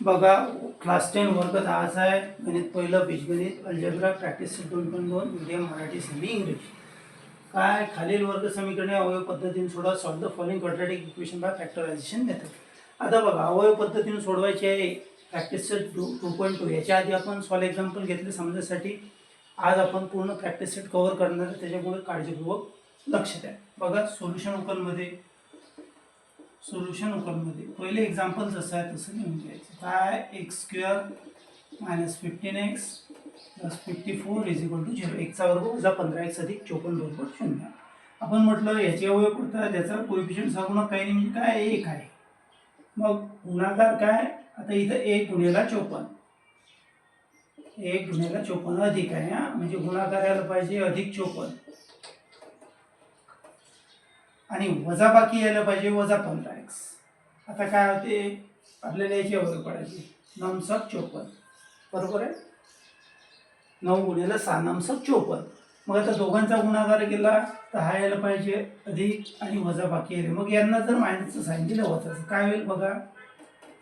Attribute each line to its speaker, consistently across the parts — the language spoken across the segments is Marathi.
Speaker 1: बघा क्लास टेन वर्ग दहाचा आहे. गणित पहिलं बीजगणित अल्जेब्रा प्रॅक्टिस दोन पण दोन मीडियम मराठी सेमी इंग्लिश काय? खालील वर्ग समीकरणे अवयव पद्धतीने सोडवा solve the following quadratic equation by factorisation method आता बघा अवयव पद्धतीने सोडवायचे आहे. Practice set two two point two याच्या आधी आपण सॉल्व एक्झाम्पल घेतले समजण्यासाठी आज आपण पूर्ण प्रॅक्टिस सेट कव्हर करणार आहे. त्याच्यामुळे काळजीपूर्वक लक्ष द्या. बघा सोल्युशन उकलमध्ये सोल्युशन ओपनमध्ये पहिले एक्झाम्पल जसं आहे तसं लिहून घ्यायचं. काय x square minus fifteen x plus fifty four is equal to zero एकचा वर्ग वजा पंधरा एक्स अधिक चोपन्न बरोबर शून्य. आपण म्हटलं याचे अवयव कुठं याचा कोएफिशियंट सांगून काही नाही म्हणजे काय एक आहे. मग गुणाकार काय? आता इथं एक गुन्हेला चोपन्न. एक गुन्हेला चोपन्न अधिक आहे हा. म्हणजे गुणाकार यायला पाहिजे अधिक चोपन्न. आणि वजा बाकी यायला पाहिजे वजा पंधरा एक्स आता काय होते? आपल्याला याची अवघड पडायची. नमसक चोपन्न. बरोबर आहे? नऊ गुणेला सहा नमसक चोपन्न. मग आता दोघांचा गुणाकार केला तर हा यायला पाहिजे अधिक आणि वजा बाकी यायला. मग यांना जर मायनसचं साईन दिलं वजाचं काय होईल बघा?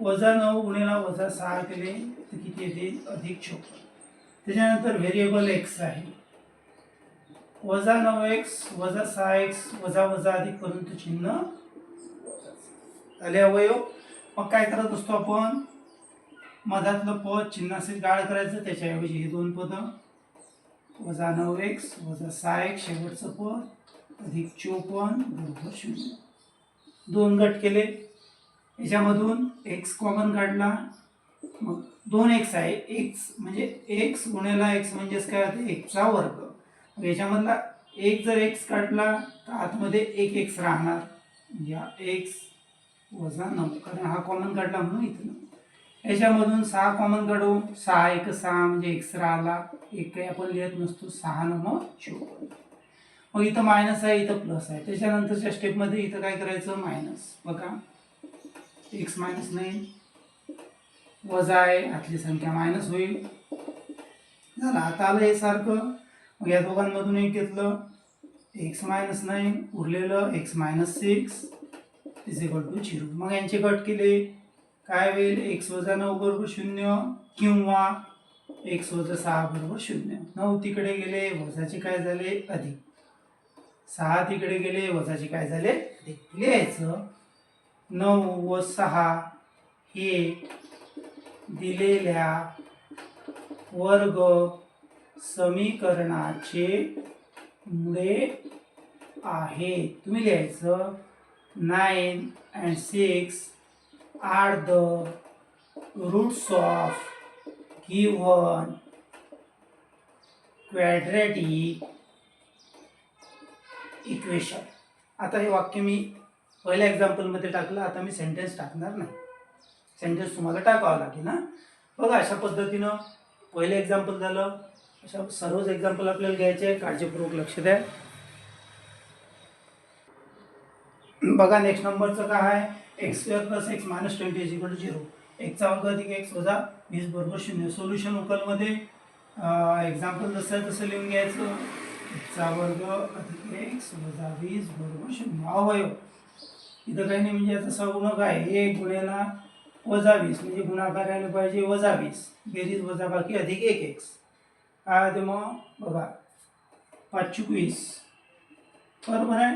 Speaker 1: वजा नऊ गुणेला वजा सहा केले तर किती येते? अधिक चोपन्न. त्याच्यानंतर व्हेरिएबल एक्स आहे. वजा नऊ एक्स वजा सहा एक्स वजा वजा अधिक परंतु चिन्ह आले अवयव. मग काय करत असतो आपण? मधातलं पद चिन्हाचे गाळ करायचं त्याच्याऐवजी हे दोन पदं. वजा नऊ एक्स वजा सहा एक्स शेवटचं पद. अधिक चोपन्न बरोबर शून्य. दोन गट केले. याच्यामधून एक्स कॉमन काढला. मग दोन एक्स आहे. एक्स म्हणजे एक्स गुणेला एक्स म्हणजेच काय होते? एक्सचा वर्ग. याच्यामधला एक जर एक्स काढला तर आतमध्ये एक एक्स राहणार. म्हणजे या एक्स वजा नऊ कारण हा कॉमन काढला म्हणून इथं याच्यामधून सहा कॉमन काढू. सहा एक सहा म्हणजे एक्स राहिला. एक काही आपण लिहित नसतो. सहा नंबर चोपन्न. मग इथं मायनस आहे इथं प्लस आहे. त्याच्यानंतरच्या स्टेपमध्ये इथं काय करायचं? मायनस बघा. एक्स मायनस नाही वजा आहे. आतली संख्या मायनस होईल. झालं. आता आलं हे सारखं. मग या दोघांमधून एक घेतलं एक्स मायनस नाईन उरलेलं x minus six is equal to zero मग यांचे कट केले. काय होईल? एक्स वजा नऊ बरोबर शून्य किंवा एक्स वजा सहा बरोबर शून्य. नऊ तिकडे गेले वजाचे काय झाले? अधिक. सहा तिकडे गेले वजाचे काय झाले? अधिक. लिहायचं. नऊ व सहा हे दिलेल्या वर्ग समीकरणाचे मुळे आहे. तुम्ही लिहायचं? Nine and six are the roots of given quadratic equation आता हे वाक्य मी पहिल्या एक्झाम्पलमध्ये टाकलं आता मी सेंटेन्स टाकणार नाही. सेंटेन्स तुम्हाला टाकावं लागेल ना बघा अशा पद्धतीनं पहिलं एक्झाम्पल झालं. अशा सर्वच एक्झाम्पल आपल्याला घ्यायचे आहे काळजीपूर्वक लक्ष द्या. बघा नेक्स्ट नंबरचं काय आहे? X square plus x minus twenty is equal to zero एकचा अंक अधिक एक्स वजा वीस बरोबर शून्य. सोल्युशन उकलमध्ये एक्झाम्पल जसं आहे तसं लिहून घ्यायचं एकचा वर्ग अधिक एक्स वजा वीस बरोबर शून्य. अवयव. इथं काही नाही म्हणजे याचा सगुणक आहे. एक गुण्याला वजा वीस म्हणजे गुणाकार यायला पाहिजे वजा वीस. बेरीज वजा बाकी अधिक एक एक्स काय होते मग बघा. पाचशे वीस बरोबर आहे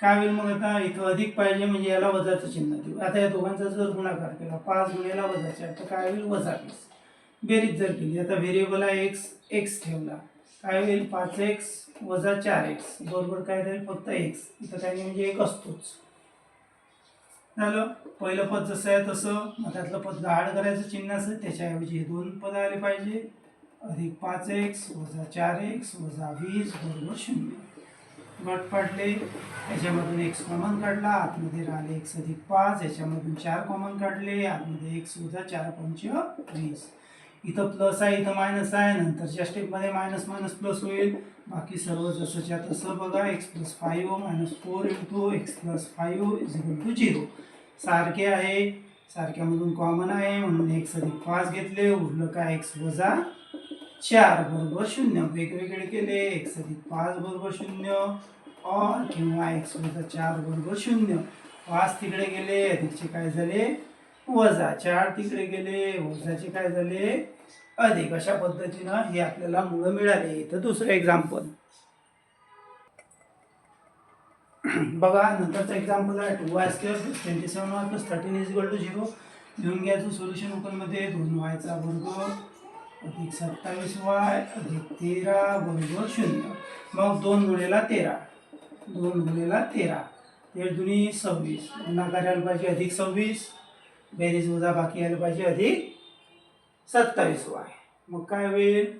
Speaker 1: काय होईल मग आता? इथं अधिक पाहिजे म्हणजे याला वजाचं चिन्ह देऊ. आता या दोघांचा जर गुणाकार केला पाच गुन्ह्याला वजाचे आहे तर काय होईल? वजा वीस बेरीज जर केली आता व्हेरिएबल आहे एक्स एक्स ठेवला. काय होईल? पाच एक्स वजा चार एक्स बरोबर काय राहील? फक्त एक्स इथं काय म्हणजे एक असतोच. झालं? पहिलं पद जसं आहे तसं. मग त्यातलं पद गाड करायचं चिन्ह असेल त्याच्याऐवजी हे दोन पद आले पाहिजे. अधिक पाच एक्स वजा चार एक्स वजा वीस बरोबर शून्य. गट पाडले याच्यामधून एक्स कॉमन काढला आतमध्ये राहिले एक्स अधिक पाच याच्यामधून चार कॉमन काढले आतमध्ये एक्स वजा चार पंच वीस. इथं प्लस आहे इथं मायनस आहे नंतरच्या स्टेपमध्ये मायनस मायनस प्लस होईल. बाकी सर्व जसंच्या तसं बघा x plus five minus four into x plus five is equal to zero. सारखे आहे सारख्यामधून कॉमन आहे म्हणून एक्स अधिक पाच घेतले उरलं का एक्स वजा चार बरोबर शून्य. वेगवेगळे केले. एक्स अधिक पाच बरोबर शून्य. और किंवा एक्स वजा चार बरोबर शून्य. पाच तिकडे गेले अधिकचे काय झाले? वजा चार तिकडे गेले वजाचे काय झाले? अधिक. अशा पद्धतीनं हे आपल्याला मुळं मिळाले. तर दुसरं एक्झाम्पल बघा नंतरचं एक्झाम्पल आहे. Two y square plus twenty seven y plus thirteen is equal to zero लिहून घ्यायचं सोल्युशन ओपनमध्ये दोन वायचा वर्ग. अधिक सत्तावीस वाय अधिक तेरा बरोबर शून्य. मग दोन गुणेला तेरा. दोन गुणेला तेरा. तेर दुनी सव्वीस. गुणाकार यायला पाहिजे अधिक सव्वीस. बेरीज वजा बाकी यायला पाहिजे अधिक सत्तावीस वाय. मग काय होईल?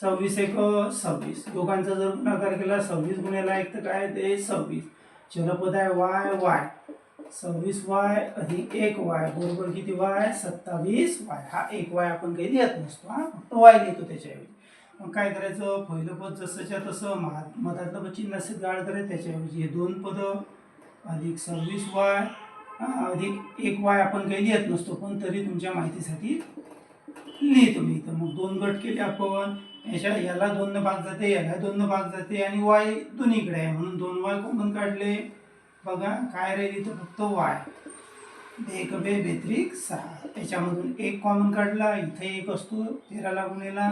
Speaker 1: सव्वीस एक सव्वीस. दोघांचा जर गुणाकार केला सव्वीस गुन्ह्याला एक तर काय? ते सव्वीस. चलपद आहे वाय वाय. सव्वीस वाय अधिक एक वाय बरोबर किती वाय? सत्तावीस वाय. हा एक वाय आपण काही लिहत नसतो हा. फक्त वाय लिहितो त्याच्याऐवजी. मग काय करायचं? पहिलं पद जसंच्या तसं महा मधातलं पद चिन्हाचे गाळ करायचं त्याच्याऐवजी हे दोन पदं अधिक सव्वीस वाय अधिक एक वाय आपण काही लिहत नसतो. पण तरी तुमच्या माहितीसाठी लिहितो मी. इथं मग दोन गट केले आपण. याच्या याला दोन भाग जाते याला दोन भाग जाते आणि वाय दोन्हीकडे आहे. म्हणून दोन वाय कॉमन काढले. बघा काय राहील इथं फक्त वाय एक बे बेत्रिक सहा. त्याच्यामधून एक कॉमन काढला इथे एक असतो तेराला गुणेला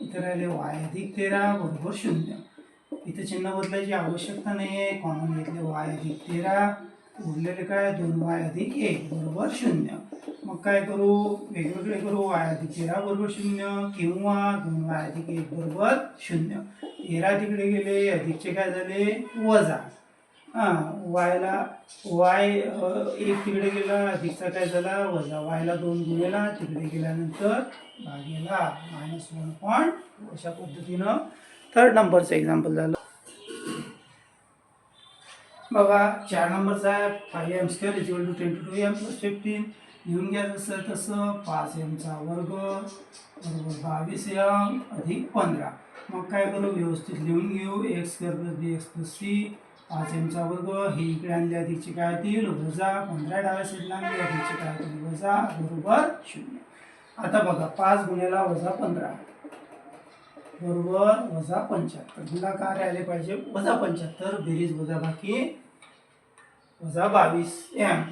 Speaker 1: इथं राहिले वाय अधिक तेरा बरोबर शून्य. इथं चिन्ह बदलायची आवश्यकता नाही आहे कॉमन घेतले वाय अधिक तेरा. उरलेले काय? दोन वाय अधिक एक बरोबर शून्य. मग काय करू? वेगवेगळे करू. वाय अधिक तेरा बरोबर शून्य. किंवा दोन वाय अधिक एक बरोबर शून्य. तेरा तिकडे गेले अधिकचे काय झाले? वजा. हां वायला वाय एक तिकडे गेला हिचा काय झाला वजा वायला दोन गुणेला तिकडे गेल्यानंतर भागेला मायनस वन पॉईंट अशा पद्धतीनं. थर्ड नंबरचं एक्झाम्पल झालं. बघा चार नंबरचा आहे five m square is to twenty two m plus fifteen लिहून घ्या जसं तसं पाच एमचा वर्ग बरोबर बावीस एम अधिक पंधरा. मग काय करू? व्यवस्थित लिहून घेऊ. X square plus b x plus c पाच एमचा वर्ग हे इकडे आणले अधिकचे काय होतील वजा पंधरा डाव्या साईडला आणले अधिकचे काय होतील वजा बरोबर शून्य. आता बघा पाच गुण्याला वजा पंधरा. बरोबर वजा पंच्याहत्तर. गुणाकार आले पाहिजे. वजा पंच्याहत्तर बेरीज वजा बाकी वजा बावीस. एम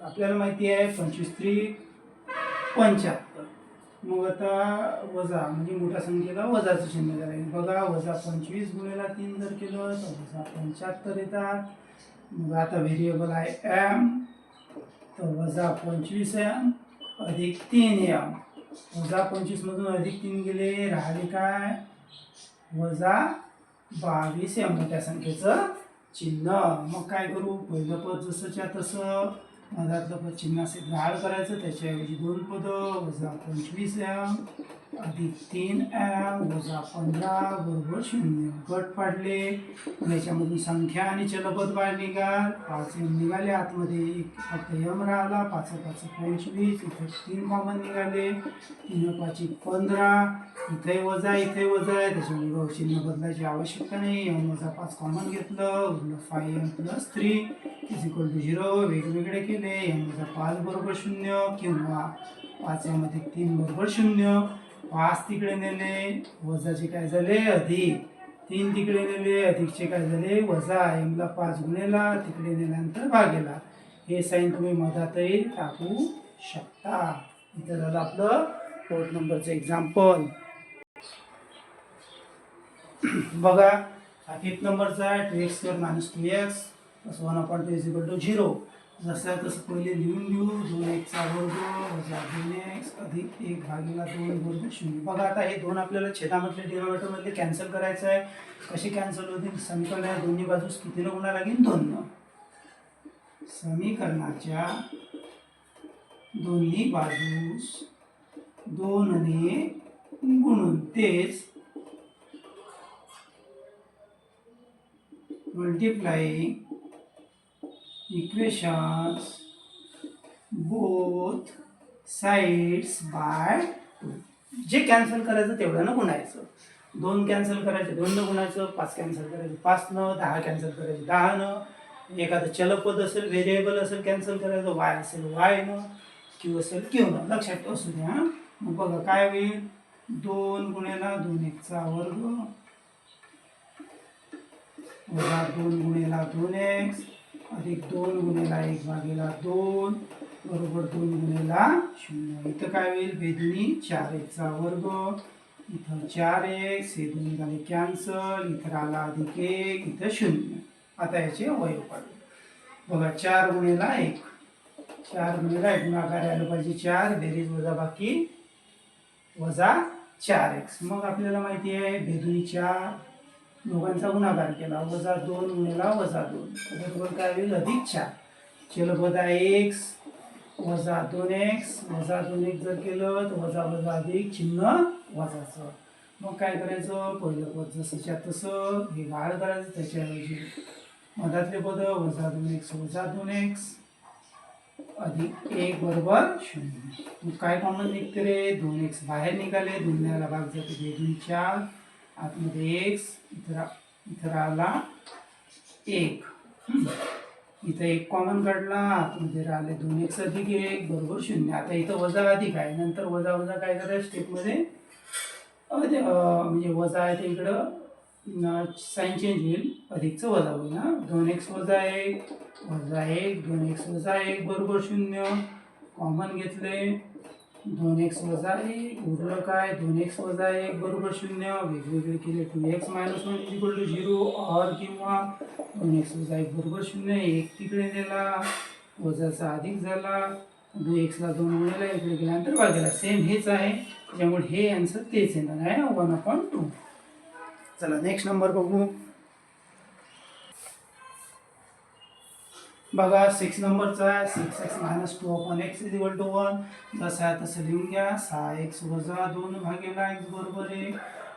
Speaker 1: आपल्याला माहिती आहे पंचवीस त्री पंच्याहत्तर. मग आता वजा म्हणजे मोठ्या संख्येला वजाचं चिन्ह करायचं बघा वजा पंचवीस गुणेला तीन जर केलं तर वजा पंच्याहत्तर येतात. मग आता व्हेरिएबल आहे एम तर वजा पंचवीस एम अधिक तीन एम वजा पंचवीसमधून अधिक तीन गेले राहिले काय? वजा बावीस या मोठ्या संख्येचं चिन्ह. मग काय करू? पहिलं पद जसंच्या तसं मधातलं पद चिन्हाचे गाळ करायचं त्याच्याऐवजी दोन पदं वजा पंचवीस एम अधिक तीन एम वजा पंधरा बरोबर शून्य. गट पाडले. याच्यामधून संख्या आणि चलपद बाहेर निघाल. पाच एम निघाले आतमध्ये एक फक्त एम राहिला. पाच पाच पंचवीस इथे तीन कॉमन निघाले. तीन पाच पंधरा. इथे वजा इथे वजा. आहे त्याच्यामुळे चिन्ह बदलायची आवश्यकता नाही. एम वजा पाच कॉमन घेतलं. उरलं five m plus three is equal to zero वेगवेगळे केले एम पाच बरोबर शून्य किंवा पाच यामध्ये तीन बरोबर शून्य. पाच तिकडे नेले वजाचे काय झाले? अधिक. तीन तिकडे नेले अधिकचे काय झाले? वजा. एमला पाच गुणेला तिकडे नेल्यानंतर भागेला. हे साईन तुम्ही मधातही टाकू शकता. इथं झालं आपलं फोर्थ नंबरचं एक्झाम्पल बघा हा फिफ्थ नंबरचा आहे two x square minus two x plus one upon two is equal to zero. जसं आहे तसं पहिले लिहून घेऊ दोन एकचा वर्ग वजा दोन एक्स अधिक एक भागीला दोन वर्ग शून्य. बघा आता हे दोन आपल्याला छेदामधले डेरिव्हेटिव्हमधले कॅन्सल करायचं आहे. कशी कॅन्सल होतील? समीकरण या दोन्ही बाजूस कितीनं गुणा लागेल? दोननं. समीकरणाच्या दोन्ही बाजूस दोनने गुणून. तेच multiplying equations both sides by जे कॅन्सल करायचं तेवढं ना गुणायचं. दोन कॅन्सल करायचे दोननं गुणायचं पाच कॅन्सल करायचं पाचनं दहा कॅन्सल करायचे दहानं एखादं चलपद असेल व्हेरिएबल असेल कॅन्सल करायचं वाय असेल वायनं क्यू असेल क्यूनं लक्षात असू द्या मग बघा काय होईल? दोन गुणेला दोन एकचा वर्ग. वजा दोन गुणेला दोन एक्स. अधिक दोन गुणेला एक भागीला दोन बरोबर दोन गुणेला शून्य. इथं काय होईल? बेदुनी चार एकचा वर्ग इथं चार एक हे दोन झाले कॅन्सल इथं राहिला अधिक एक इथं शून्य. आता याचे अवयव पाडू बघा चार गुणेला एक. चार गुणेला एक गुणाकार आलं पाहिजे चार बेरीज वजा बाकी वजा चार एक्स. मग आपल्याला माहिती आहे भेदुनी चार दोघांचा गुणाकार केला. वजा दोन गुणिला वजा दोन. त्याच्याबरोबर काय होईल? अधिक चार. चल वजा एक्स वजा दोन एक्स वजा दोन एक जर केलं तर वजा वजा अधिक चिन्ह वजाचं मग काय करायचं? पहिलं पद जसंच्या तसं हे गाळ करायचं त्याच्याऐवजी मधातले पद वजा दोन एक्स वजा दोन एक्स अधिक एक बरोबर शून्य. मग काय कॉमन निघते रे? दोन एक्स बाहेर निघाले दोन्हाला भाग जाते दोन चार. आतमध्ये एक्स इथं इथं राहिला एक. इथं एक कॉमन काढला आतमध्ये राहिले दोन. एक्स अधिक एक बरोबर शून्य. आता इथं वजा अधिक आहे. नंतर वजा वजा काय करायचं? स्टेपमध्ये? म्हणजे वजा आहे ते इकडं. साईन चेंज होईल. अधिकचं वजा होईल ना दोन एक्स वजा एक वजा एक. दोन एक्स वजा एक बरोबर शून्य. कॉमन घेतले. दोन एक्स वजा एक उरलं काय? दोन एक्स वजा एक बरोबर शून्य वेगवेगळे केले two x minus one equal to zero or किंवा दोन एक्स वजा एक बरोबर शून्य एक तिकडे नेला वजाचा अधिक झाला दोन एक्सला दोन गुणिला इकडे गेल्यानंतर वागेला सेम हेच आहे त्यामुळे हे आन्सर तेच येणार आहे वन अपॉन टू चला नेक्स्ट नंबर बघू. बघा सिक्स नंबरचा आहे. Six x minus two upon x is equal to one जसं आहे तसं लिहून घ्या. सहा एक्स वजा दोन भागेला एक्स बरोबर आहे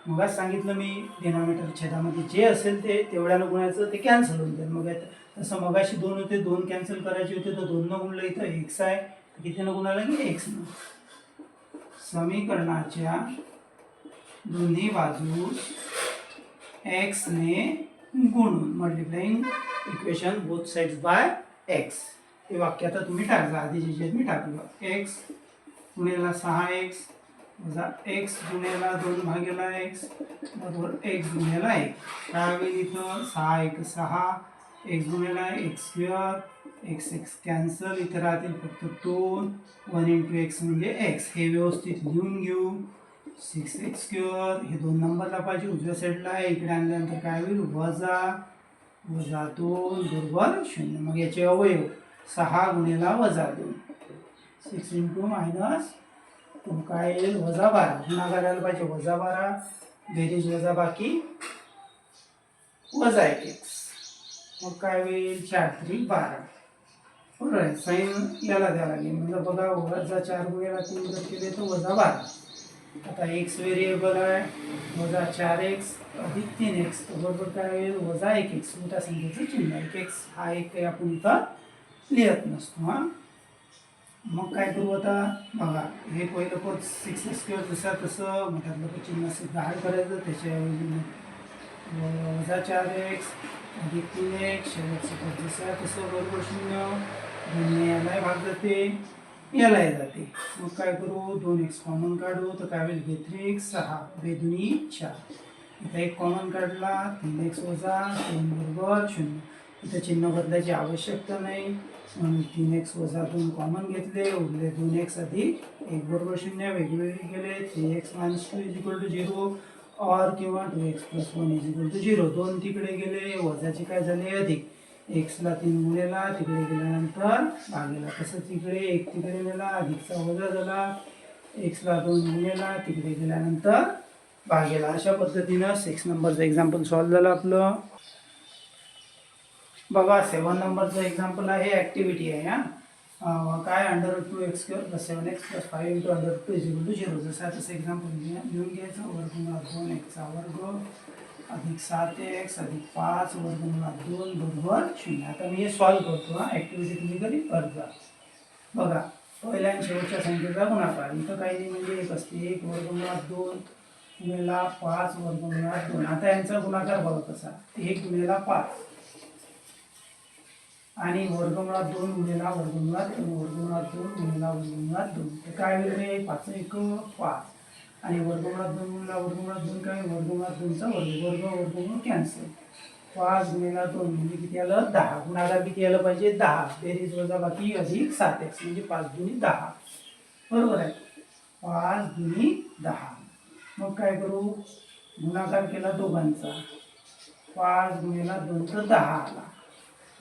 Speaker 1: मगाच सांगितलं मी डिनॉमिनेटर छेदामध्ये जे असेल ते तेवढ्यानं गुणायचं ते कॅन्सल होऊन जाईल. मग आता तसं मगाशी दोन होते दोन कॅन्सल करायचे होते तर दोननं गुणलं इथं एक्स आहे. कितीनं गुणाला की एक्सनं समीकरणाच्या दोन्ही बाजूस एक्सने गुणून multiplying equation both sides by x हे वाक्य आता तुम्ही टाकला आधी जे मी टाकलं. एक्स गुणेला सहा एक्स वजा एक्स गुणेला दोन भागेला एक्स बरोबर एक्स गुणेला एक. काय होईल इथं सहा एक सहा x गुणेला x square x x cancel इथं राहतील फक्त दोन. वन इंटू एक्स म्हणजे एक्स हे व्यवस्थित लिहून घेऊ. सिक्स एक्स स्क्युअर हे दोन नंबरला पाहिजे. उजव्या साईडला आहे. इकडे आणल्यानंतर काय होईल? वजा वजा दोन बरोबर शून्य. मग याचे अवयव सहा गुणेला वजा दोन. सिक्स इंटू मायनस टू काय येईल? वजा बारा. गुणाकार करायला पाहिजे वजा बारा. बेरीज वजा बाकी. वजा एक एक्स मग काय होईल? चार त्रिक बारा. बरोबर आहे साईन याला द्यावं लागेल. म्हणजे बघा वजा चार गुणेला तीन जर केले तर वजा बारा. आता एक्स व्हेरिएबल आहे वजा चार एक्स अधिक तीन एक्स बरोबर काय होईल वजा एक एक्स मोठ्या संख्येचं चिन्ह एक एक्स हा एक काही आपण इथं लिहत नसतो हां. मग काय करू आता? बघा हे पहिलं पद सिक्स स्क्वेअर जसं तसं मग पण चिन्ह बाहेर करायचं त्याच्याऐवजी वजा चार एक्स अधिक तीन एक्स शेवटचं पद जसं तसं बरोबर शून्य. भाग जाते याला जाते. मग काय करू? दोन एक्स कॉमन काढू. तर काय होईल? बेत्रिक सहा. बेदुनी चार. इथं एक कॉमन काढला. तीन एक्स वजा दोन बरोबर शून्य. इथं चिन्ह बदलायची आवश्यकता नाही. म्हणून तीन एक्स वजा दोन कॉमन घेतले. उरले दोन एक्स अधिक एक बरोबर शून्य. वेगवेगळे केले. Three x minus two is equal to zero or किंवा two x plus one is equal to zero दोन तिकडे गेले. वजाचे काय झाले? अधिक. एक्सला तीन गुणेला तिकडे गेल्यानंतर भागेला तसं तिकडे एक तिकडे गेला अधिकचा वजा झाला. एक्सला दोन गुणेला तिकडे गेल्यानंतर भागेला अशा पद्धतीनं सिक्स नंबरचं एक्झाम्पल सॉल्व झालं आपलं. बघा सेवन नंबरचं एक्झाम्पल आहे ॲक्टिव्हिटी आहे हां. काय under two x square plus seven x plus five into under two is equal to zero जसं तसं एक्झाम्पल घेऊन घ्यायचं वर्ग दोन एक्सचा वर्ग. अधिक सात एक्स अधिक पाच वर्गमुळात दोन बरोबर शून्य. आता मी हे सॉल्व करतो हा. ॲक्टिव्हिटी तुम्ही कधी करत जा. बघा पहिल्या आणि शेवटच्या संख्येचा गुणाकार. इथं काही नाही म्हणजे एक असते. एक वर्गमुळात दोन गुणेला पाच वर्गमुळात दोन. आता यांचा गुणाकार बघा कसा. एक गुणेला पाच. आणि वर्गमुळात दोन गुणेला वर्गमुळात दोन वर्गमुळात दोन गुणेला वर्गमुळात दोन. तर काय होईल पाच. एक पाच. आणि वर्गमुळात दोन गुणेला वर्गमुळात दोन काय? वर्गमुळात दोनचा वर्ग वर्ग वर्गमुळ कॅन्सल पाच गुणिला दोन म्हणजे किती आलं? दहा. गुणाकार किती आलं पाहिजे? दहा. बेरीज वजा बाकी अधिक सात एक्स म्हणजे पाच गुणी दहा. बरोबर आहे. पाच गुणी दहा. मग काय करू? गुणाकार केला दोघांचा. पाच गुणिला दोन तर दहा आला.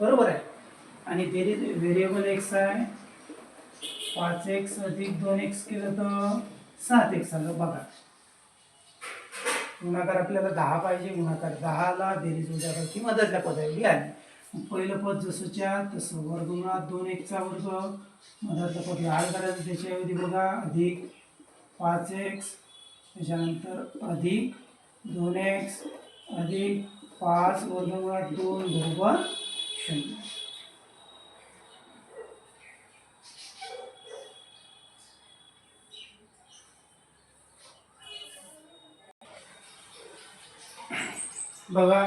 Speaker 1: बरोबर आहे. आणि बेरीज व्हेरिएबल एक्स आहे. पाच एक्स अधिक दोन एक्स केलं तर सात एक आलं बघा. गुणाकार आपल्याला दहा पाहिजे गुणाकार दहाला बेरीज उद्यापैकी मदतल्या पदावली आली मग पहिलं पद जसंच्या तसं वर्गुणात दोन एकचा वर्ग. मधातलं पद लहान करायचं त्याच्याऐवजी बघा अधिक पाच एक्स त्याच्यानंतर अधिक दोन एक्स अधिक पाच वर्गमुळात दोन बरोबर शून्य. बघा.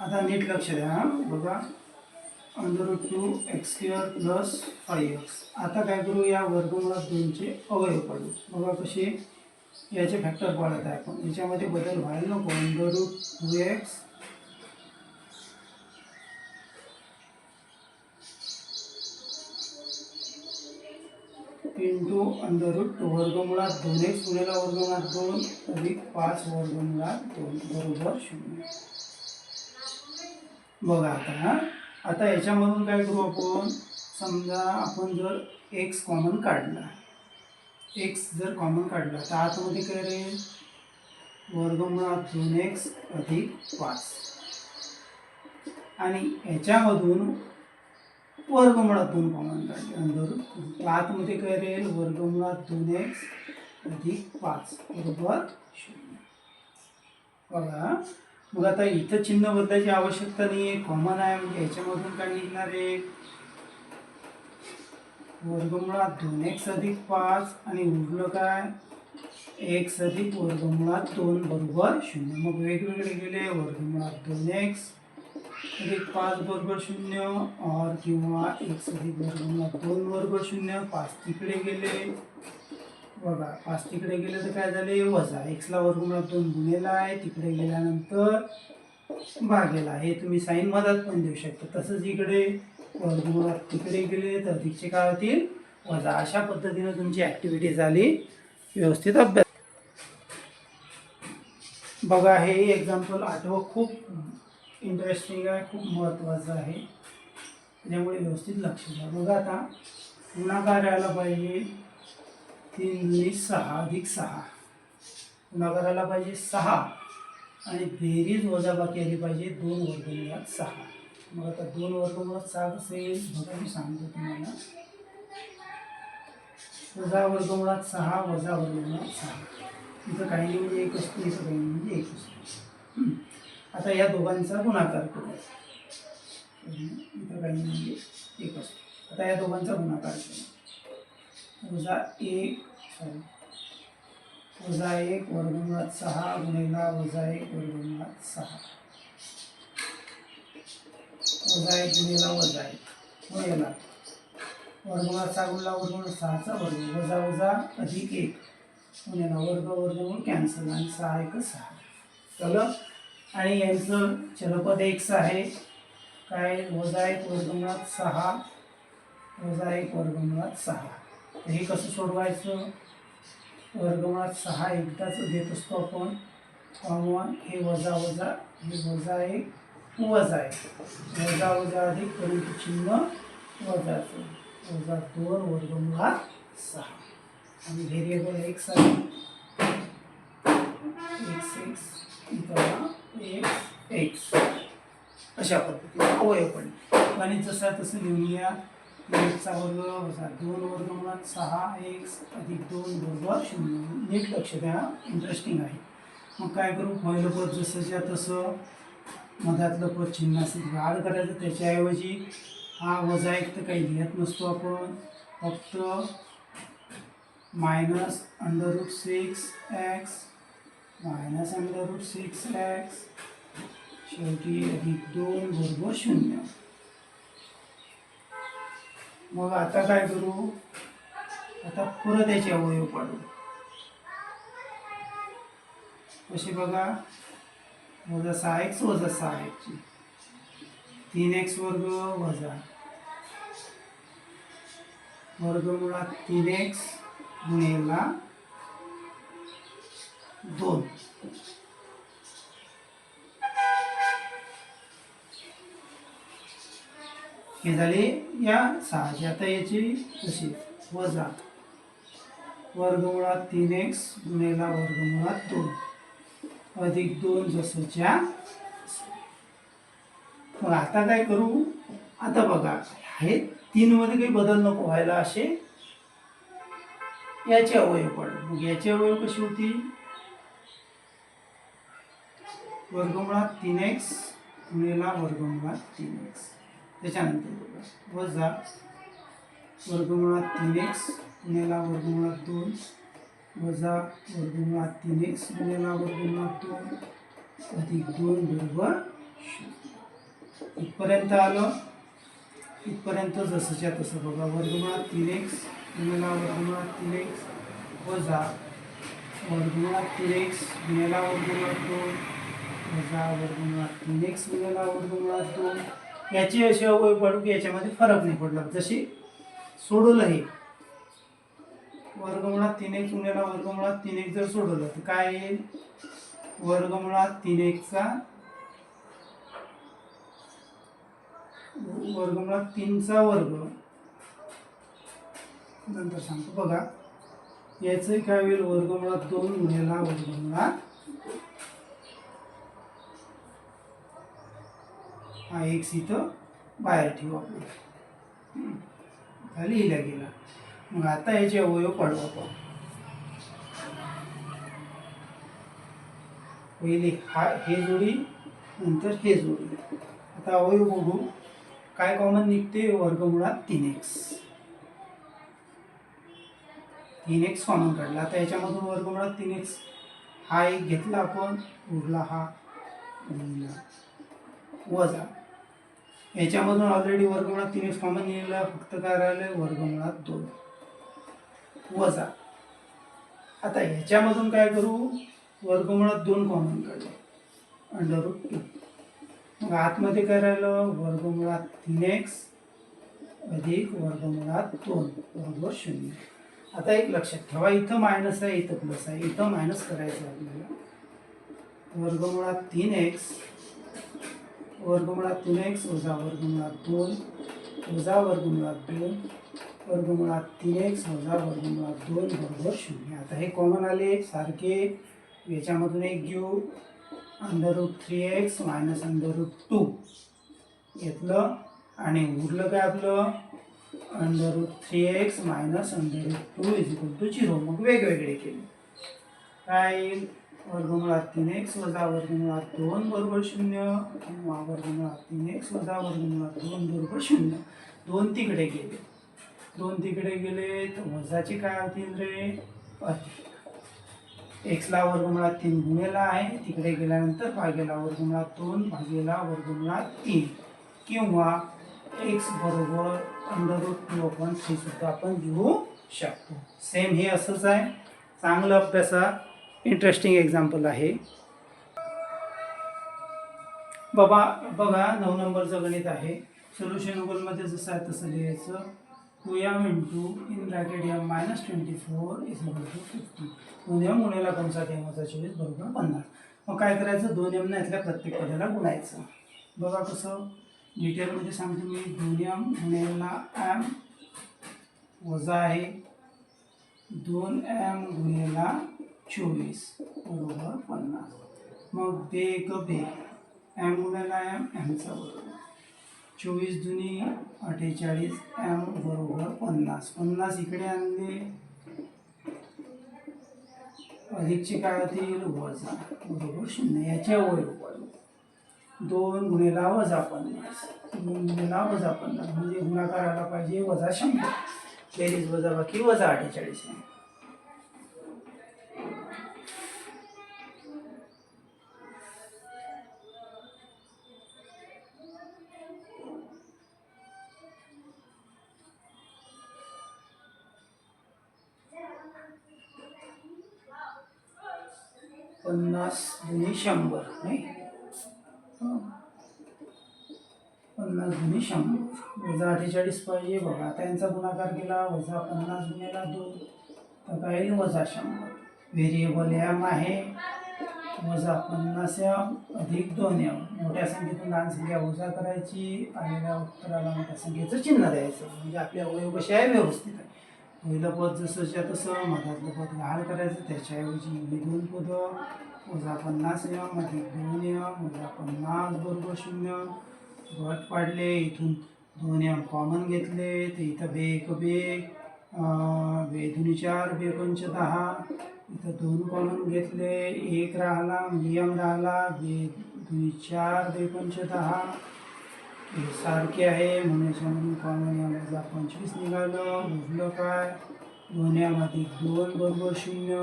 Speaker 1: आता नीट लक्ष द्या हां. बघा. Under two x square plus five x. आता काय करू या वर्गमुळात दोनचे अवयव पाडू. बघा कसे याचे फॅक्टर पाडत आहे आपण. याच्यामध्ये बदल व्हायला नको. Under two x into under root वर्गमुळात दोन एक गुणिला वर्गमुळात दोन अधिक पाच वर्गमुळात दोन बरोबर शून्य. बघा आता हा. आता याच्यामधून काय करू आपण? समजा आपण जर एक्स कॉमन काढला एक्स जर कॉमन काढला तर आतमध्ये काय राहील वर्गमुळात दोन एक्स अधिक पाच. आणि ह्याच्यामधून वर्गमुळात दोन कॉमन काढले आतमध्ये काय राहील वर्गमुळात दोन एक्स अधिक पाच बरोबर शून्य. बघा. मग आता इथं चिन्ह बदलायची आवश्यकता नाही आहे कॉमन आहे म्हणजे ह्याच्यामधून काय निघणार आहे? वर्गमुळात दोन एक्स अधिक पाच आणि उरलं काय? एक्स अधिक वर्गमुळात दोन बरोबर शून्य. मग वेगवेगळे गेले. वर्गमुळात दोन एक्स एक पाच बरोबर शून्य और किंवा एक्स अधिक वर्गमुळात दोन बरोबर शून्य पाच तिकडे गेले. बघा पाच तिकडे गेले तर काय झाले? वजा. एक्सला वर्गमुळात दोन गुन्हेला आहे. तिकडे गेल्यानंतर भागेला हे तुम्ही साईन मधात पण देऊ शकता. तसंच इकडे वर्गमुळात तिकडे गेले तर अधिकचे काय होतील? वजा. अशा पद्धतीने तुमची ॲक्टिव्हिटी झाली. व्यवस्थित अभ्यास. बघा हे एक्झाम्पल आठवं खूप इंटरेस्टिंग आहे खूप महत्त्वाचं आहे. त्याच्यामुळे व्यवस्थित लक्ष द्या. बघा आता गुणाकार यायला पाहिजे तीन दुनी सहा अधिक सहा. गुणाकार आला पाहिजे सहा आणि बेरीज वजाबाकी आली पाहिजे दोन वर्गमुळात सहा. मग आता दोन वर्गमुळात सहा कसं येईल? बघा मी सांगतो तुम्हाला. वजा वर्गमुळात सहा वजा वर्गमुळात सहा. इथं काही म्हणजे एक असतो इथं काही म्हणजे एक असतो आता या दोघांचा गुणाकार करायचा. म्हणजे एक असतो. आता या दोघांचा गुणाकार करू. वजा एक सॉरी वजा एक वर्गमुळात सहा गुणेला वजा एक वर्गमुळात सहा. वजा एक गुणेला वजा एक. गुणेला. वर्गमुळात सहा गुणला वर्गमुळ सहाचा वर्ग. वजा वजा अधिक एक. गुणेला. वर्ग वर्गमुळ कॅन्सल आणि सहा एक सहा. चलं. आणि यांचं चलपद एक्स आहे. काय? वजा एक वर्गमुळात सहा. वजा एक वर्गमुळात सहा. तर हे कसं सोडवायचं? वर्गमुळात सहा एकदाच देत असतो आपण. कॉमन हे वजा वजा हे वजा एक वजा एक. वजा वजा अधिक परंतु चिन्ह वजाचं. वजा दोन वर्गमुळात सहा. आणि व्हेरिएबल एक्स आहे. एक्स एक्स एक्स एक्स अशा पद्धतीने अवयव पडले आणि जसं तसं लिहूया एकचा वर्ग वजा दोन वर्ग मुळात सहा एक्स अधिक दोन वर्ग शून्य. नीट लक्ष द्या इंटरेस्टिंग आहे. मग काय करू? पहिलं पद जसंच्या तसं. मधातलं पद चिन्हासाठी वाढ करायचं त्याच्याऐवजी हा वजा एक तर काही लिहित नसतो आपण. फक्त minus under root six x minus under root six x शेवटी अधिक दोन बरोबर शून्य. मग आता काय करू? आता परत याचे अवयव पाडू कसे बघा? वजा सहा एक्स वजा सहा एक्स तीन एक्स वर्ग वजा. वर्गमुळात तीन एक्स गुणेला दोन. हे झाले या सहाशे आता याची कशी वजा. वर्गमुळात तीन एक्स गुणिला वर्गमुळात दोन. अधिक दोन जसंच्या मग आता काय करू? आता बघा. हे तीन मध्ये काही बदल नको व्हायला असे. याचे अवयव पडले मग याचे अवयव कशी होती वर्गमुळात तीन एक्स गुणेला वर्गमुळात तीन एक्स त्याच्यानंतर वजा वर्गमुळात तीन एक्स गुणेला वर्गमुळात दोन. वजा वर्गमुळात तीन एक्स गुणेला वर्गमुळात दोन. अधिक दोन बरोबर शून्य. इथपर्यंत आलं. इथपर्यंत जसंच्या तसं बघा. वर्गमुळात तीन एक्स गुणेला वर्गमुळात तीन एक्स वजा वर्गमुळात तीन एक्स गुणेला वर्गमुळात दोन. वजा वर्गमुळात तीन एक्स गुणिला वर्गमुळात दोन. याची अशी अवयव पडू की याच्यामध्ये फरक नाही पडला. जशी सोडवलं हे. वर्गमुळात तीन एक गुणिला वर्गमुळात तीन एक जर सोडवलं तर काय येईल? वर्गमुळात तीन एकचा वर्गमुळात तीनचा वर्ग. नंतर सांगतो. बघा. याचं काय होईल? वर्गमुळात दोन गुणिला वर्गमुळात हा एक्स इथं बाहेर ठेवू आपण. हम्म. हा लिहिला गेला. मग आता याचे अवयव पाडू आपण. पहिले हा हे जोडी नंतर हे जोडी. आता अवयव बघू. काय कॉमन निघते? वर्गमुळात तीन एक्स तीन एक्स कॉमन काढला. आता याच्यामधून वर्गमुळात तीन एक्स हा एक घेतला आपण. उरला हा. वजा. याच्यामधून ऑलरेडी वर्गमुळात तीन एक्स कॉमन लिहिला फक्त काय राहिलं वर्गमुळात दोन. वजा. आता ह्याच्यामधून काय करू? वर्गमुळात दोन कॉमन काढले अंडर रूट टू मग आतमध्ये काय राहिलं? वर्गमुळात तीन एक्स अधिक वर्गमुळात दोन. बरोबर शून्य. आता एक लक्षात ठेवा इथं मायनस आहे इथं प्लस आहे. इथं मायनस करायचं आहे आपल्याला. वर्गमुळात तीन एक्स वर्गमुळात तीन एक्स वजा वर्गमुळात दोन वजा वर्गमुळात दोन वर्गमुळात तीन एक्स वजा वर्गमुळात दोन बरोबर शून्य. आता हे कॉमन आले सारखे. याच्यामधून एक घेऊ. Under root three x minus under root two घेतलं. आणि उरलं काय आपलं? Under root three x minus under root two is equal to zero मग वेगवेगळे केले. काय येईल वर्गमुळात तीन एक्स वजा वर्गमुळात दोन बरोबर शून्य किंवा वर्गमुळात तीन एक्स वजा वर्गमुळात दोन बरोबर शून्य. दोन तिकडे गेले. दोन तिकडे गेले तर वजाचे काय होतील रे एक्सला वर्गमुळात तीन गुणेला आहे. तिकडे गेल्यानंतर भागेला वर्गमुळात दोन भागेला वर्गमुळात तीन. किंवा एक्स बरोबर अंडर टू अपॉन थ्री सुद्धा आपण लिहू शकतो. सेम हे असंच आहे. चांगलं अभ्यासा इंटरेस्टिंग एक्झाम्पल आहे. बाबा बघा नऊ नंबरचं गणित आहे. सोल्युशन गुगलमध्ये जसं आहे तसं लिहायचं. Two m into in bracket m minus twenty four is equal to fifty दोन एम गुणेला कंसात एम चोवीस बरोबर पन्नास. मग काय करायचं? दोन एम यातल्या प्रत्येक पदाला गुणायचं. बघा कसं? डिटेलमध्ये सांगतो मी. दोन एम गुणेला एम वजा आहे. दोन एम गुणेला चोवीस बरोबर पन्नास. मग बे ग बे एम गुणेला एम एमचा बरोबर चोवीस दुनी अठ्ठेचाळीस एम बरोबर पन्नास. पन्नास इकडे आणले. अधिकचे काय होतील? वजा. बरोबर शून्य. याच्या अवयव दोन गुणेला वजा पन्नास. दोन गुणेला वजा पन्नास. म्हणजे गुणाकार आला पाहिजे वजा शंभर. बेरीज वजा बाकी वजा अठ्ठेचाळीस आहे. पन्नास जुनी शंभर नाही? पन्नास जुनी शंभर. वजा अठ्ठेचाळीस पाहिजे. बघा आता यांचा गुणाकार केला. वजा पन्नास गुन्ह्याला दोन. तर काही वजा शंभर. व्हेरिएबल एम आहे. वजा पन्नास एम अधिक दोन एम मोठ्या संख्येतून लहान संख्या वजा करायची. आलेल्या उत्तराला मोठ्या संख्येचं चिन्ह द्यायचं. म्हणजे आपल्या अवयव कसे आहे? व्यवस्थित आहे. पहिलं पद जसंच्या तसं मधातलं पद गहाळ करायचं त्याच्याऐवजी ही दोन पदं. वजा पन्नास एममध्ये दोन एम वजा पन्नास बरोबर शून्य. गट पाडले इथून दोन एम कॉमन घेतले ते इथं बेक बेक. बे दुनी चार बेपंच दहा. इथं दोन कॉमन घेतले एक राहिला म्हणजे एम राहिला बे दुनी चार बेपंच दहा. हे सारखे आहे म्हणून म्हणून कॉमन एम वजा पंचवीस निघालं. उरलं काय? दोन दोन बरोबर शून्य.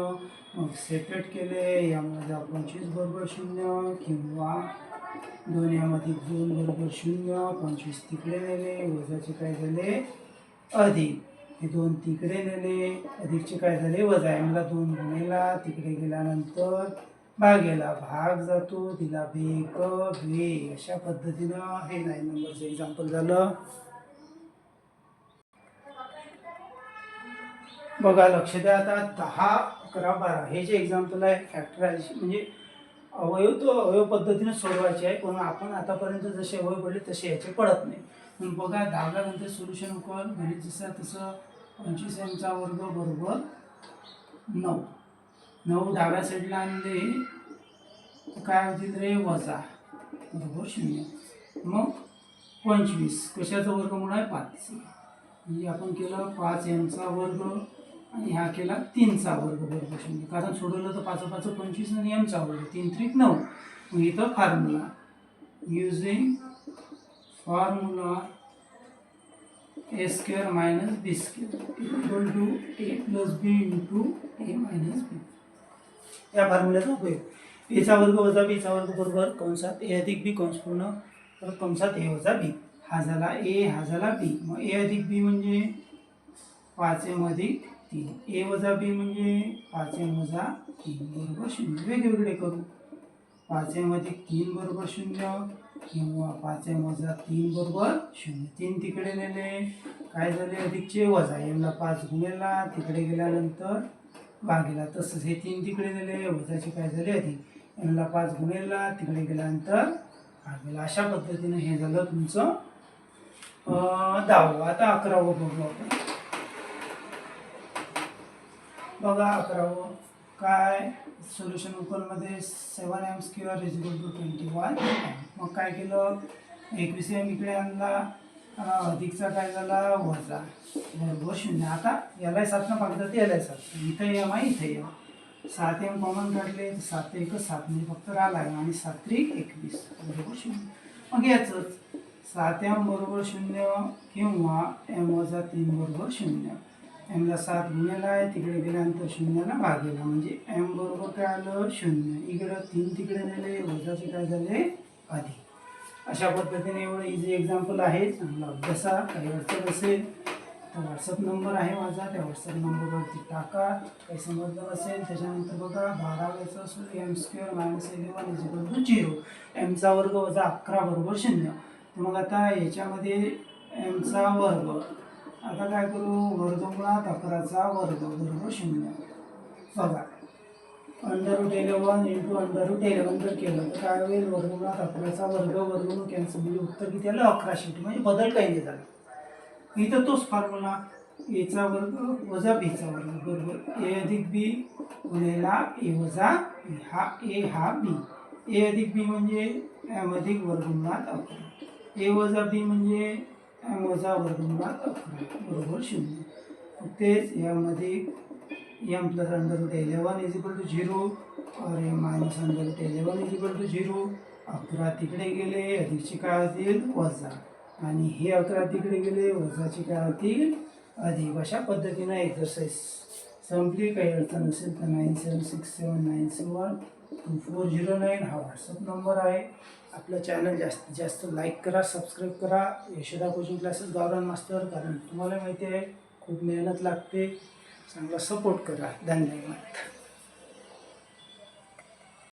Speaker 1: मग सेपरेट केले यामधला पंचवीस बरोबर शून्य किंवा दोन दोन बरोबर शून्य पंचवीस तिकडे नेले वजाचे काय झाले? अधिक. हे दोन तिकडे नेले अधिकचे काय झाले? वजा. एमला दोन गुणेला तिकडे गेल्यानंतर बागेला भाग जातो तिला भे क भे अशा पद्धतीनं हे नाईन नंबरचं एक्झाम्पल झालं. बघा लक्ष द्या आता दहा अकरा बारा हे जे एक्झाम्पल आहे फॅक्टरायझेशन म्हणजे अवयव तो अवयव पद्धतीने सोडवायचे आहे पण आपण आतापर्यंत जसे अवयव पडले तसे याचे पडत नाही. पण बघा दहाव्यानंतर सोल्युशन उकल घरी जसं तसं पंचवीस एमचा वर्ग बरोबर नऊ. नऊ डाव्या साईडला आणले. काय होतील रे वजा. बरोबर शून्य. मग पंचवीस. कशाचा वर्गमूळ आहे पाच. म्हणजे आपण केलं पाच एमचा वर्ग आणि हा केला तीनचा वर्ग. बरोबर शून्य. कारण सोडवलं तर पाच पाच पंचवीस आणि एमचा वर्ग. तीन त्रिक नऊ. मग इथं formula using formula a square minus b square equal to a plus b into a minus b या फॉर्म्युल्याचा उपयोग. एचा वर्ग वजा बीचा वर्ग बरोबर कंसात ए अधिक बी कंस पूर्ण तर कंसात ए वजा बी हा झाला ए हा झाला बी मग ए अधिक बी म्हणजे पाच एम अधिक तीन. ए वजा बी म्हणजे पाच एम वजा तीन. बरोबर शून्य. वेगवेगळे करू. पाच एम अधिक तीन बरोबर शून्य. किंवा पाच एम वजा तीन बरोबर शून्य. तीन तिकडे नेले. काय झाले? अधिकचे वजा. एमला पाच गुणेला. तिकडे गेल्यानंतर भागेला तसंच हे तीन तिकडे नेले वजाचे काय झाले होती यांना पाच गुणेला तिकडे गेल्यानंतर भागेला अशा पद्धतीनं हे झालं तुमचं दहावं आता अकरावं बघू आपण. बघा अकरावं. काय? सोल्युशन ओपनमध्ये seven m square is equal to twenty one मग काय केलं? एकवीस एम इकडे आणला. अधिकचा काय झाला? वजा. बरोबर शून्य आता याला सातनं पाहिजे याला सात. इथं एम आहे इथं एम सात एम कॉमन काढले तर सात एक सात म्हणजे फक्त राहिला आहे आणि सात त्रिक एकवीस. बरोबर शून्य मग याचंच. सात एम बरोबर शून्य किंवा एम वजा तीन बरोबर शून्य. एमला सात गुण्याला आहे तिकडे गेल्यानंतर शून्याला भागेला. म्हणजे एम बरोबर काय आलं? शून्य. इकडं तीन तिकडे नेले वजाचे काय झाले? अधिक. अशा पद्धतीने एवढं इझी एक्झाम्पल आहे. चांगला अभ्यासा काही अडचण असेल तर व्हॉट्सअप नंबर आहे माझा. त्या व्हॉट्सअप नंबरवरती टाका. काही समजलं नसेल त्याच्यानंतर बघा. बाराव्याचं असं m square minus eleven is equal to zero एमचा वर्ग वजा अकरा बरोबर शून्य. तर मग आता याच्यामध्ये एमचा वर्ग. आता काय करू? वर्गमुळात अकराचा वर्ग बरोबर शून्य. बघा. Under root eleven into under root eleven जर केलं. तर काय होईल वर्गमुळात अकराचा वर्ग वर्गमूळ कॅन्सल म्हणजे उत्तर किती आलं? अकरा शेवटी म्हणजे बदल काही नाही झाला. इथं तोच फॉर्म्युला एचा वर्ग वजा बीचा वर्ग. बरोबर. ए अधिक बी गुणेला ए वजा बी हा ए हा बी ए अधिक बी म्हणजे एम अधिक वर्गमुळात अकरा. ए वजा बी म्हणजे एम वजा वर्गमुळात अकरा. बरोबर शून्य. तेच यामध्ये m plus under root eleven is equal to zero और m minus under root eleven is equal to zero अकरा तिकडे गेले अधिकची काय होतील वजा. आणि हे अकरा तिकडे गेले वजाची काय होतील अधिक अशा पद्धतीनं एक्झरसाईज संपली काही अडचण असेल तर nine seven six seven nine seven two four zero nine हा व्हॉट्सअप नंबर आहे. आपलं चॅनल जास्तीत जास्त लाईक करा सबस्क्राईब करा. यशोदा कोचिंग क्लासेस गावरान मास्तर कारण तुम्हाला माहिती आहे खूप मेहनत लागते. चांगला सपोर्ट करा. धन्यवाद.